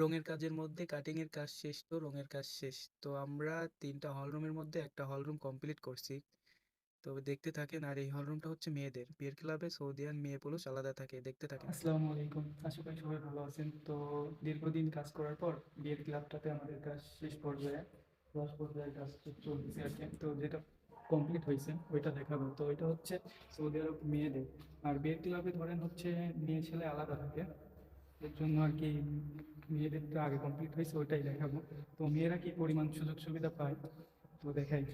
রঙের কাজের মধ্যে কাটিং এর কাজ শেষ তো রঙের কাজ শেষ। তো আমরা তিনটা হল রুমের মধ্যে একটা হল রুম কমপ্লিট করছি। তো দেখতে থাকেন, আর এই হল রুমটা হচ্ছে মেয়েদের। বিয়ের ক্লাবে সৌদিয়ান মেয়ে পুরুষ আলাদা থাকে, দেখতে থাকেন। আসসালামু আলাইকুম। আশা করি সবাই ভালো আছেন। তো দীর্ঘদিন কাজ করার পর বিয়ের ক্লাবটাতে আমাদের কাজ শেষ পর্যায়ে লাস্ট পর্যায়ে কাজ চলছে আর কি। তো যেটা কমপ্লিট হয়েছে, ওইটা দেখাবো। তো ওইটা হচ্ছে সৌদি আরব মেয়েদের। আর বিয়ের ক্লাবে ধরেন হচ্ছে মেয়ে ছেলে আলাদা থাকে। এর জন্য আর কি মেয়েদের মেয়েদেরটা আগে কমপ্লিট হয়েছে, ওইটাই দেখাবো। তো মেয়েরা কি পরিমাণ সুযোগ সুবিধা পায়? তো দেখাই।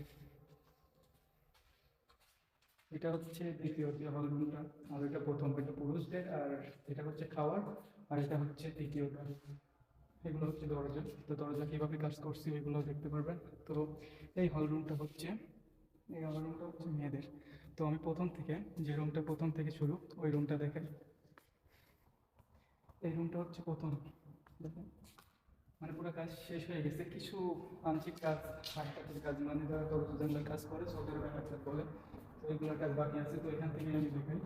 এটা হচ্ছে দ্বিতীয় যে হল রুমটা, আর এটা প্রথম, এটা পুরুষদের, আর এটা হচ্ছে খাওয়ার, আর এটা হচ্ছে তৃতীয়টা এগুলো হচ্ছে দরজা। তো দরজা কীভাবে কাজ করছি ওইগুলো দেখতে পারবেন। তো এই হল রুমটা হচ্ছে, এই হল রুমটা হচ্ছে মেয়েদের। তো আমি প্রথম থেকে, যে রুমটা প্রথম থেকে শুরু, ওই রুমটা দেখাই। এই রুমটা হচ্ছে প্রথম। দেখেন মানে পুরো কাজ শেষ হয়ে গেছে। কিছু আংশিক কাজ হাটকাটের কাজ মানে যারা দরজা কাজ করে সৌদি ব্যাপারটা বলে তো এইগুলো কাজ বাকি আছে, তো এখান থেকে আমি দেখাই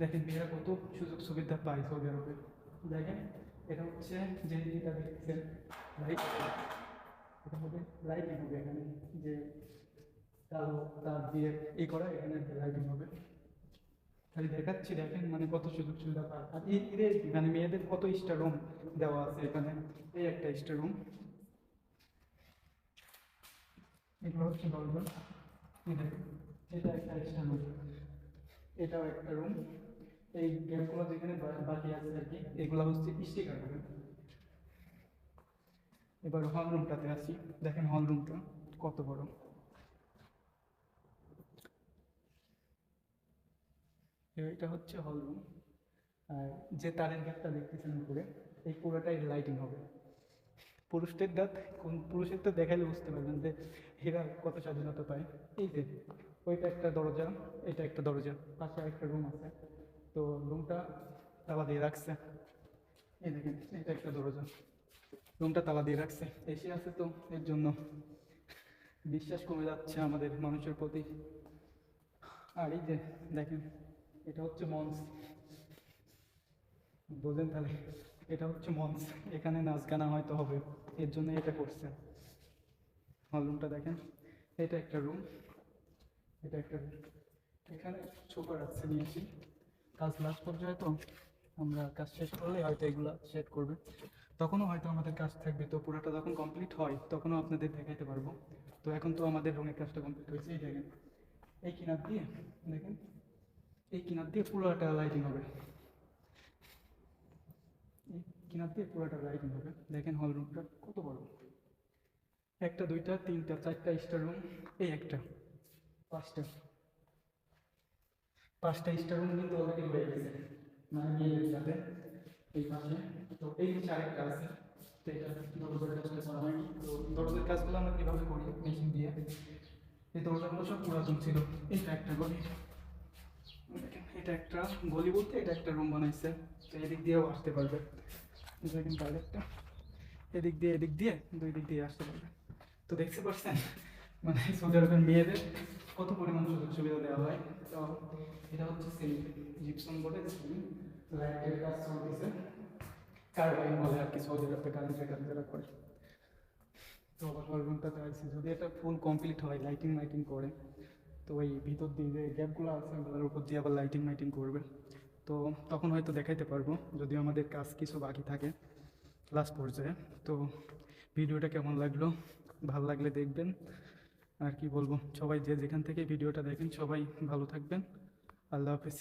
দেখেন মেয়েরা কত সুযোগ সুবিধা পায় সৌদি আরবে। দেখেন, এটা হচ্ছে যে যেটা দেখছেন। লাইট এটা হবে লাইটিং হবে এখানে। যে কালো, তার দিয়ে এই করা, এখানে লাইটিং হবে। খালি দেখাচ্ছি, দেখেন মানে কত সুযোগ সুবিধা পায়। আর এদের মানে মেয়েদের কত স্টার রুম দেওয়া আছে এখানে, এই একটা স্টার রুম এগুলো হচ্ছে দরজা। এটা একটা স্টার রুম এটাও একটা রুম এই গ্যাপগুলো যেখানে বাকি আছে আর কি, এগুলো হচ্ছে স্টিকার এবার হল রুমটাতে আসি। দেখেন হল রুমটা কত বড়। এটা হচ্ছে হল রুম আর যে তারের গ্যাপটা দেখতেছেন উপরে, এই পুরোটাই লাইটিং হবে। পুরুষদের দাঁত, কোন পুরুষের তো দেখাইলে বুঝতে পারবেন যে এরা কত স্বাধীনতা পায়। এই যে, ওইটা একটা দরজা, এটা একটা দরজা, পাশে একটা রুম আছে। তো রুমটা তালা দিয়ে রাখছে। এই দেখেন, এটা একটা দরজা। রুমটা তালা দিয়ে রাখছে। এসে আছে তো এর জন্য। বিশ্বাস কমে যাচ্ছে আমাদের মানুষের প্রতি। আর এই যে, দেখেন এটা হচ্ছে মঞ্চ। বোঝেন তাহলে? এটা হচ্ছে মঞ্চ। এখানে নাচ গানা হয়তো হবে। এর জন্য এটা করছে হল রুমটা দেখেন। এটা একটা রুম এটা একটা room। এখানে ছোটো রাখছে নিয়েছি। কাজ লাস্ট পর্যায়ে তো আমরা কাজ শেষ করলে হয়তো এগুলা সেট করবে। তখনও হয়তো আমাদের কাজ থাকবে। তো পুরোটা যখন কমপ্লিট হয়, তখনও আপনাদের দেখাইতে পারব। তো এখন তো আমাদের রঙের কাজটা কমপ্লিট হয়েছে। এই দেখেন। এই কিনার দিয়ে দেখেন। এই কিনার দিয়ে পুরোটা লাইটিং হবে। এই কিনার দিয়ে পুরোটা লাইটিং হবে। দেখেন হল রুমটা কত বড়। একটা, দুইটা, তিনটা, চারটা স্টার রুম এই একটা, পাঁচটা। পাঁচটা স্টার রুম কিন্তু অলরেডি হয়ে গেছে। মানে মেয়েদের সাথে এই পাশে। তো এই হচ্ছে আরেকটা আছে, তো এটা দরজার কাজটা করা হয়নি। তো দরজার কাজগুলো আমরা কীভাবে করি? মেশিন দিয়ে। এই দরজাগুলো সব পুরাতন ছিল। এটা একটা গলি এটা একটা গলি বলতে এটা একটা রুম বানাইছে। তো এদিক দিয়েও আসতে পারবে। দেখেন বাইরেটা এদিক দিয়ে এদিক দিয়ে দুই দিক দিয়ে আসতে পারবে। তো দেখতে পাচ্ছেন মানে সৌদি আরবের মেয়েদের কত পরিমাণ সুযোগ সুবিধা দেওয়া হয়। তো এটা হচ্ছে সিলিং জিপসন বোর্ডে সিলিং। লাইটের কাজ চলতেছে। কারবাইন বলে আর কি সৌদি আরবে কারেন্টের কাজ যারা করে। তো রুমটাতে আছে যদি এটা ফুল কমপ্লিট হয় লাইটিং লাইটিং করে তো ওই ভিতর দিয়ে যে গ্যাপগুলো আছে ওগুলোর উপর দিয়ে আবার লাইটিং মাইটিং করবে। তো তখন হয়তো দেখাইতে পারব, যদিও আমাদের কাজ কিছু বাকি থাকে লাস্ট পর্যায়ে। তো ভিডিওটা কেমন লাগল? ভালো লাগলে দেখবেন। আর কি বলব? সবাই যে যেখান থেকে ভিডিওটা দেখেন সবাই ভালো থাকবেন। আল্লাহ হাফিজ।